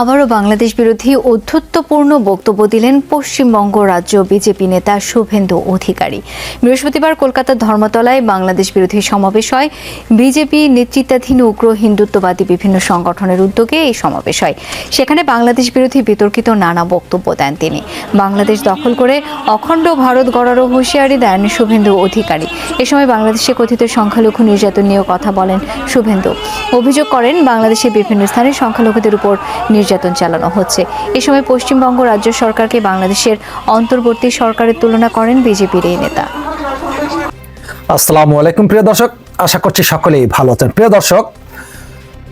আবারও বাংলাদেশ বিরোধী অধ্যত্বপূর্ণ বক্তব্য দিলেন পশ্চিমবঙ্গ রাজ্য বিজেপি নেতা শুভেন্দু অধিকারী। বৃহস্পতিবার কলকাতার ধর্মতলায় বাংলাদেশ বিরোধী সমাবেশ হয়। বিজেপি নেতৃত্বাধীন উগ্র হিন্দুত্ববাদী বিভিন্ন সংগঠনের উদ্যোগে এই সমাবেশ হয়। সেখানে বাংলাদেশ বিরোধী বিতর্কিত নানা বক্তব্য দেন তিনি। বাংলাদেশ দখল করে অখণ্ড ভারত গড়ারও হুঁশিয়ারি দেন শুভেন্দু অধিকারী। এ সময় বাংলাদেশে কথিত সংখ্যালঘু নির্যাতন নিয়েও কথা বলেন শুভেন্দু। অভিযোগ করেন বাংলাদেশের বিভিন্ন স্থানে সংখ্যালঘুদের উপর নির্যাতন চালানো হচ্ছে। এ সময় পশ্চিমবঙ্গ রাজ্য সরকারকে বাংলাদেশের অন্তর্বর্তী সরকারের তুলনা করেন বিজেপির এই নেতা। আসসালামু আলাইকুম প্রিয় দর্শক, আশা করছি সকলেই ভালো আছেন। প্রিয় দর্শক,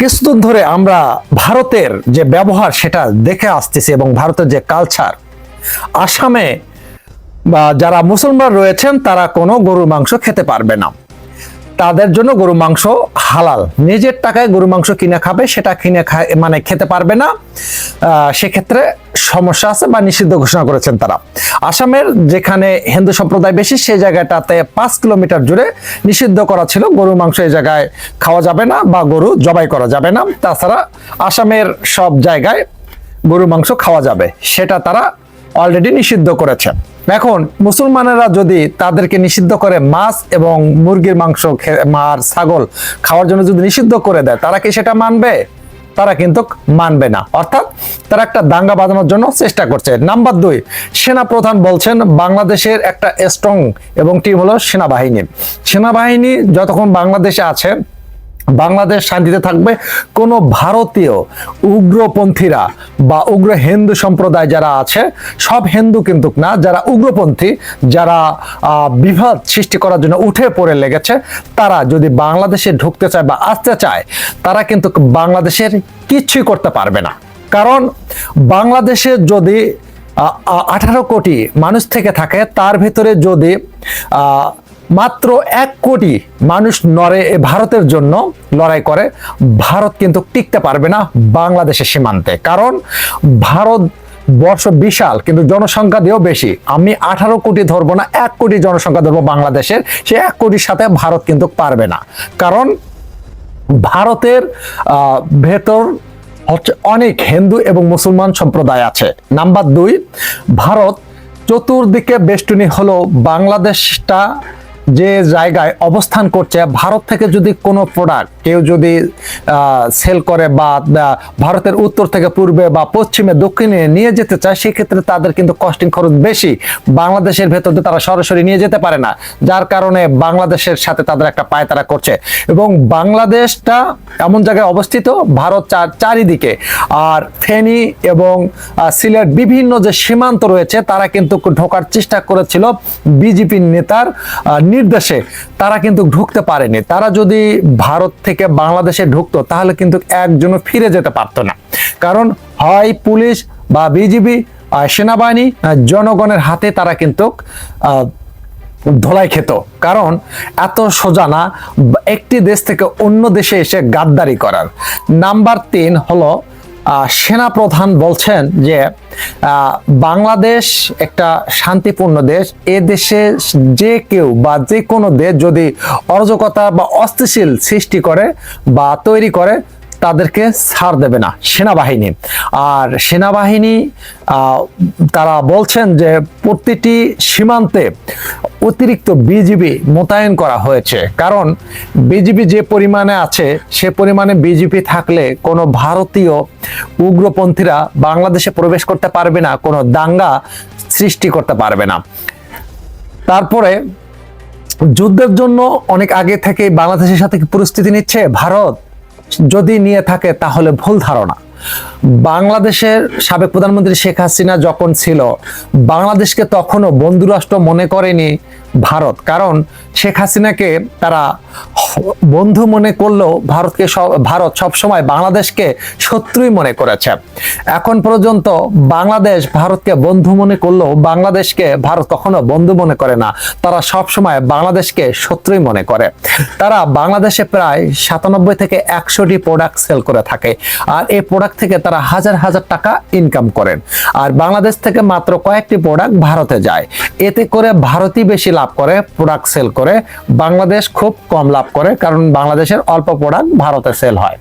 কিছুদিন ধরে আমরা ভারতের যে ব্যবহার সেটা দেখে আসতেছি এবং ভারতের যে কালচার আসামে বা যারা মুসলমান রয়েছেন তারা কোনো গরুর মাংস খেতে পারবে না। তাদের জন্য গরু মাংস হালাল। নিজের টাকায় গরু মাংস কিনে খাবে, সেটা কিনে খায় মানে খেতে পারবে না। সেক্ষেত্রে সমস্যা আছে বা নিষিদ্ধ ঘোষণা করেছেন তারা। আসামের যেখানে হিন্দু সম্প্রদায় বেশি, সেই জায়গাটাতে পাঁচ কিলোমিটার জুড়ে নিষিদ্ধ করা ছিল গরু মাংস এই জায়গায় খাওয়া যাবে না বা গরু জবাই করা যাবে না। তাছাড়া আসামের সব জায়গায় গরু মাংস খাওয়া যাবে, সেটা তারা অলরেডি নিষিদ্ধ করেছে এখন মুসলমানেরা যদি তাদেরকে নিষিদ্ধ করে মাছ এবং মুরগির মাংস মার ছাগল খাওয়ার জন্য যদি নিষিদ্ধ করে দেয়, তারা কি সেটা মানবে? তারা কিন্তু মানবে না। অর্থাৎ তারা একটা দাঙ্গা বাঁধানোর জন্য চেষ্টা করছে। নাম্বার দুই সেনা প্রধান বলছেন বাংলাদেশের একটা স্ট্রং এবং টিম হলো সেনাবাহিনী। সেনাবাহিনী যতক্ষণ বাংলাদেশে আছে বাংলাদেশ শান্তিতে থাকবে। কোনো ভারতীয় উগ্রপন্থীরা বা উগ্র হিন্দু সম্প্রদায় যারা আছে, সব হিন্দু কিন্তু না, যারা উগ্রপন্থী, যারা বিভাদ সৃষ্টি করার জন্য উঠে পড়ে লেগেছে, তারা যদি বাংলাদেশে ঢুকতে চায় বা আসতে চায়, তারা কিন্তু বাংলাদেশের কিচ্ছুই করতে পারবে না। কারণ বাংলাদেশে যদি আঠারো কোটি মানুষ থেকে থাকে, তার ভিতরে যদি মাত্র এক কোটি মানুষ নরে ভারতের জন্য লড়াই করে। ভারত কিন্তু টিকতে পারবে না বাংলাদেশের সীমান্তে। কারণ ভারত বর্ষ বিশাল, কিন্তু জনসংখ্যা দিয়েও বেশি। আমি আঠারো কোটি ধরবো না, এক কোটি জনসংখ্যা ধরবো বাংলাদেশের। সে এক কোটির সাথে ভারত কিন্তু পারবে না। কারণ ভারতের ভেতর হচ্ছে অনেক হিন্দু এবং মুসলমান সম্প্রদায় আছে। নাম্বার দুই, ভারত চতুর্দিকে বেষ্টনী হলো বাংলাদেশটা যে জায়গায় অবস্থান করছে, ভারত থেকে যদি কোনো প্রোডাক্ট কেউ যদি সেল করে বা ভারতের উত্তর থেকে পূর্বে বা পশ্চিমে, দক্ষিণে নিয়ে যেতে চায়, সেক্ষেত্রে তাদের কিন্তু কস্টিং খরচ বেশি। বাংলাদেশের ভেতর তারা সরাসরি নিয়ে যেতে পারে না, যার কারণে বাংলাদেশের সাথে তাদের একটা পায়তারা করছে। এবং বাংলাদেশটা এমন জায়গায় অবস্থিত, ভারত চার, চারিদিকে। আর ফেনী এবং সিলেট বিভিন্ন যে সীমান্ত রয়েছে, তারা কিন্তু ঢোকার চেষ্টা করেছিল বিজেপির নেতার নির্দেশে তারা কিন্তু ঢুকতে পারেনি। তারা যদি ভারত থেকে বাংলাদেশে ঢুকতো, তাহলে কিন্তু একজনও ফিরে যেতে পারতো না। কারণ হয় পুলিশ বা বিজিবি সেনাবাহিনী জনগণের হাতে তারা কিন্তু ধোলাই খেত। কারণ এত সোজা না, একটি দেশ থেকে অন্য দেশে এসে গাদ্দারি করার। নাম্বার তিন হলো সেনাপ্রধান বলছেন যে বাংলাদেশ একটা শান্তিপূর্ণ দেশ। এ দেশে যে কেউ বা যে কোনো দেশ যদি অরাজকতা বা অস্থিশীল সৃষ্টি করে বা তৈরি করে তাদেরকে ছাড় দেবে না সেনাবাহিনী। আর সেনাবাহিনী তারা বলছেন যে প্রতিটি সীমান্তে অতিরিক্ত বিজিবি মোতায়েন করা হয়েছে। কারণ বিজিবি যে পরিমাণে আছে, সে পরিমাণে বিজিবি থাকলে কোনো ভারতীয় উগ্রপন্থীরা বাংলাদেশে প্রবেশ করতে পারবে না, কোনো দাঙ্গা সৃষ্টি করতে পারবে না। তারপরে যুদ্ধের জন্য অনেক আগে থেকে বাংলাদেশের সাথে প্রস্তুতি নিচ্ছে? ভারত যদি নিয়ে থাকে তাহলে ভুল ধারণা। বাংলাদেশের সাবেক প্রধানমন্ত্রী শেখ হাসিনা যখন ছিল, বাংলাদেশকে তখনও বন্ধুরাষ্ট্র মনে করেনি ভারত। কারণ শেখ হাসিনাকে তারা বন্ধু মনে করলেও ভারতকে সব- ভারত সবসময় বাংলাদেশকে শত্রুই মনে করেছে। এখন পর্যন্ত বাংলাদেশ ভারতকে বন্ধু মনে করলেও বাংলাদেশকে ভারত কখনো বন্ধু মনে করে না। তারা সবসময় বাংলাদেশকে শত্রুই মনে করে। তারা বাংলাদেশে প্রায় সাতানব্বই থেকে একশোটি প্রোডাক্ট সেল করে থাকে। আর এই প্রোডাক্ট থেকে তারা হাজার হাজার টাকা ইনকাম করেন। আর বাংলাদেশ থেকে মাত্র কয়েকটি প্রোডাক্ট ভারতে যায়। এতে করে ভারতই বেশি লাভ করে প্রোডাক্ট সেল করে বাংলাদেশ খুব কম লাভ করে, কারণ বাংলাদেশের অল্প প্রোডাক্ট ভারতে সেল হয়।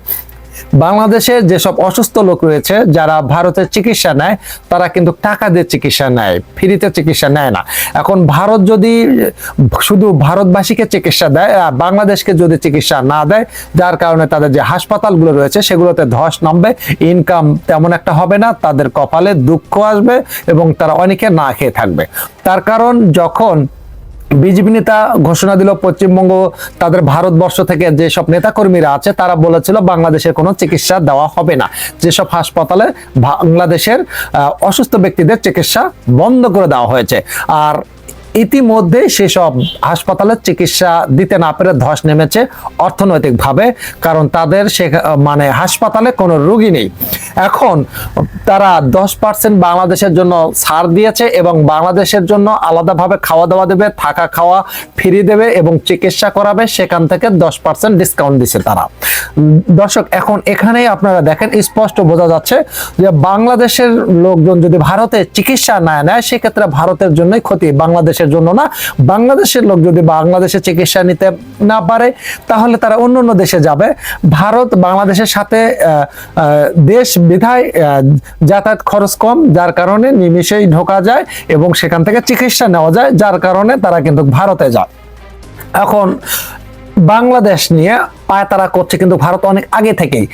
বাংলাদেশে যেসব অসুস্থ লোক রয়েছে, যারা ভারতের চিকিৎসা নেয়, তারা কিন্তু টাকা দিয়ে চিকিৎসা নেয়, ফ্রিতে চিকিৎসা নেয় না। এখন ভারত যদি শুধু ভারতবাসীকে চিকিৎসা দেয়, আর বাংলাদেশকে যদি চিকিৎসা না দেয়, যার কারণে তাদের যে হাসপাতালগুলো রয়েছে, সেগুলোতে ধস নামবে ইনকাম তেমন একটা হবে না, তাদের কপালে দুঃখ আসবে এবং তারা অনেকে না খেয়ে থাকবে। তার কারণ যখন বিজেপি নেতা ঘোষণা দিল পশ্চিমবঙ্গ তাদের ভারতবর্ষ থেকে যেসব নেতাকর্মীরা আছে, তারা বলেছিল বাংলাদেশের কোনো চিকিৎসা দেওয়া হবে না। যেসব হাসপাতালে বাংলাদেশের অসুস্থ ব্যক্তিদের চিকিৎসা বন্ধ করে দেওয়া হয়েছে। আর ইতিমধ্যে সেসব হাসপাতালের চিকিৎসা দিতে না পেরে ধস নেমেছে অর্থনৈতিকভাবে, কারণ তাদের সে মানে হাসপাতালে কোনো রোগী নেই। এখন তারা দশ পার্সেন্ট বাংলাদেশের জন্য ছাড় দিয়েছে এবং বাংলাদেশের জন্য আলাদাভাবে খাওয়া দাওয়া দেবে, থাকা খাওয়া ফ্রি দেবে এবং চিকিৎসা করাবে, সেখান থেকে দশ পার্সেন্ট ডিসকাউন্ট দিছে তারা। দর্শক, এখন এখানেই আপনারা দেখেন, স্পষ্ট বোঝা যাচ্ছে যে বাংলাদেশের লোকজন যদি ভারতে চিকিৎসা না নেয়, সেক্ষেত্রে ভারতের জন্যই ক্ষতি, বাংলাদেশের জন্য না, বাংলাদেশের লোক যদি বাংলাদেশে চিকিৎসা নিতে না পারে, তাহলে তারা অন্য অন্য দেশে যাবে। ভারত বাংলাদেশের সাথে দেশ বিধায় যাতায়াত খরচ কম, যার কারণে নিমিশেই ঢোকা যায় এবং সেখান থেকে চিকিৎসা নেওয়া যায়, যার কারণে তারা কিন্তু ভারতে যায়। এখন বাংলাদেশ নিয়ে পায়তারা করছে কিন্তু ভারত অনেক আগে থেকেই।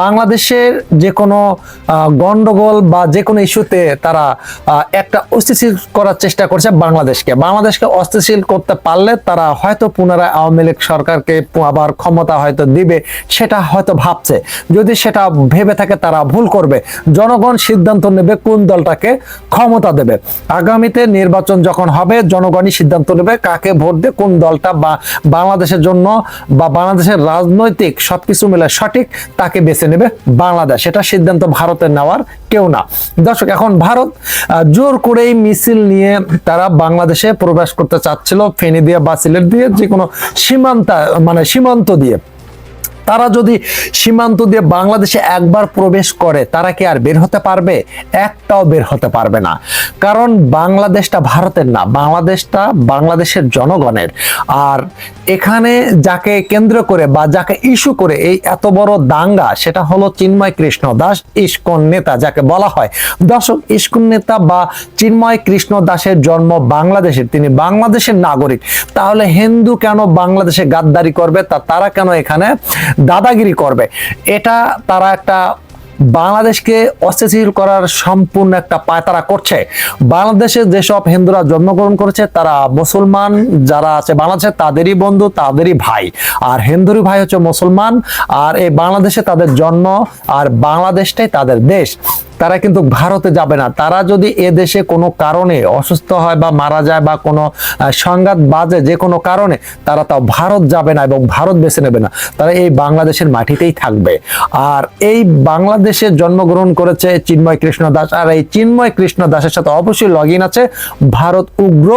বাংলাদেশের যে কোনো আহ, গন্ডগোল বা যে কোনো ইস্যুতে তারা একটা অস্থিতিশীল করার চেষ্টা করছে বাংলাদেশকে। বাংলাদেশকে অস্থিতিশীল করতে পারলে তারা হয়তো পুনরায় আওয়ামী লীগ সরকারকে আবার ক্ষমতা হয়তো দিবে সেটা হয়তো ভাবছে। যদি সেটা ভেবে থাকে তারা ভুল করবে। জনগণ সিদ্ধান্ত নেবে কোন দলটাকে ক্ষমতা দেবে। আগামীতে নির্বাচন যখন হবে জনগণই সিদ্ধান্ত নেবে কাকে ভোট দিয়ে কোন দলটা বা বাংলাদেশের জন্য বা বাংলাদেশের রাজনৈতিক সবকিছু মিলে সঠিক, তাকে বেছে নেবে বাংলাদেশ। এটা সিদ্ধান্ত ভারতের নেওয়ার কেউ না। দর্শক, এখন ভারত জোর করেই মিছিল নিয়ে তারা বাংলাদেশে প্রবেশ করতে চাচ্ছিল, ফেনী দিয়ে বা সিলেট দিয়ে, যে কোনো সীমান্ত মানে সীমান্ত দিয়ে। তারা যদি সীমান্ত দিয়ে বাংলাদেশে একবার প্রবেশ করে, তারা কি আর বের হতে পারবে? একটাও বের হতে পারবে না। কারণ বাংলাদেশটা ভারতের না, বাংলাদেশটা বাংলাদেশের জনগণের। আর এখানে যাকে কেন্দ্র করে বা যাকে ইস্যু করে এই এত বড় দাঙ্গা, সেটা হলো চিন্ময় কৃষ্ণ দাস ইস্কন নেতা, যাকে বলা হয়। দর্শক, ইস্কন নেতা বা চিন্ময় কৃষ্ণ দাসের জন্ম বাংলাদেশের, তিনি বাংলাদেশের নাগরিক। তাহলে হিন্দু কেন বাংলাদেশে গাদ্দারি করবে? তা তারা কেন এখানে দাদাগিরি করবে। এটা তারা একটা বাংলাদেশকে অস্থিতিশীল করার সম্পূর্ণ একটা পায় তারা করছে। বাংলাদেশে যেসব হিন্দুরা জন্মগ্রহণ করেছে, তারা মুসলমান, যারা আছে বাংলাদেশে, তাদেরই বন্ধু, তাদেরই ভাই। আর হিন্দুরই ভাই হচ্ছে মুসলমান, আর এই বাংলাদেশে তাদের জন্ম, আর বাংলাদেশটাই তাদের দেশ। তারা কিন্তু ভারতে যাবে না। তারা যদি এ দেশে কোনো কারণে অসুস্থ হয় বা মারা যায় বা কোনো সংঘাত বাজে যে কোনো কারণে, তারা তাও ভারত যাবে না এবং ভারত বেছে নেবে না। তারা এই বাংলাদেশের মাটিতেই থাকবে। আর এই বাংলাদেশে জন্মগ্রহণ করেছে চিন্ময় কৃষ্ণ দাস। আর এই চিন্ময় কৃষ্ণ দাসের সাথে অবশ্যই লগ ইন আছে ভারত উগ্র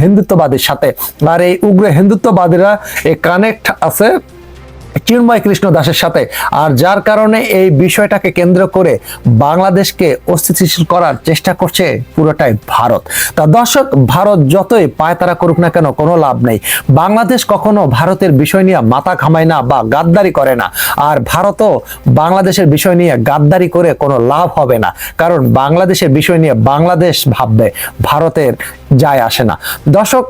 হিন্দুত্ববাদীর সাথে। আর এই উগ্র হিন্দুত্ববাদীরা এই কানেক্ট আছে চিন্ময় কৃষ্ণ দাসের সাথে। আর যার কারণে এই বিষয়টাকে কেন্দ্র করে বাংলাদেশকে অস্থিতিশীল করার চেষ্টা করছে পুরোটাই ভারত। তা দর্শক, ভারত যতই পায়তারা করুক না কেন, কোনো লাভ নেই। বাংলাদেশ কখনো ভারতের বিষয় নিয়ে মাথা ঘামায় না বা গাদ্দারি করে না। আর ভারতও বাংলাদেশের বিষয় নিয়ে গাদ্দারি করে কোনো লাভ হবে না। কারণ বাংলাদেশের বিষয় নিয়ে বাংলাদেশ ভাববে, ভারতের যায় আসে না। দর্শক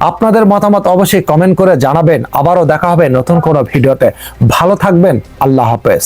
আপনাদের মতামত অবশ্যই কমেন্ট করে জানাবেন। আবারও দেখা হবে নতুন কোনো ভিডিওতে। ভালো থাকবেন। আল্লাহ হাফেজ।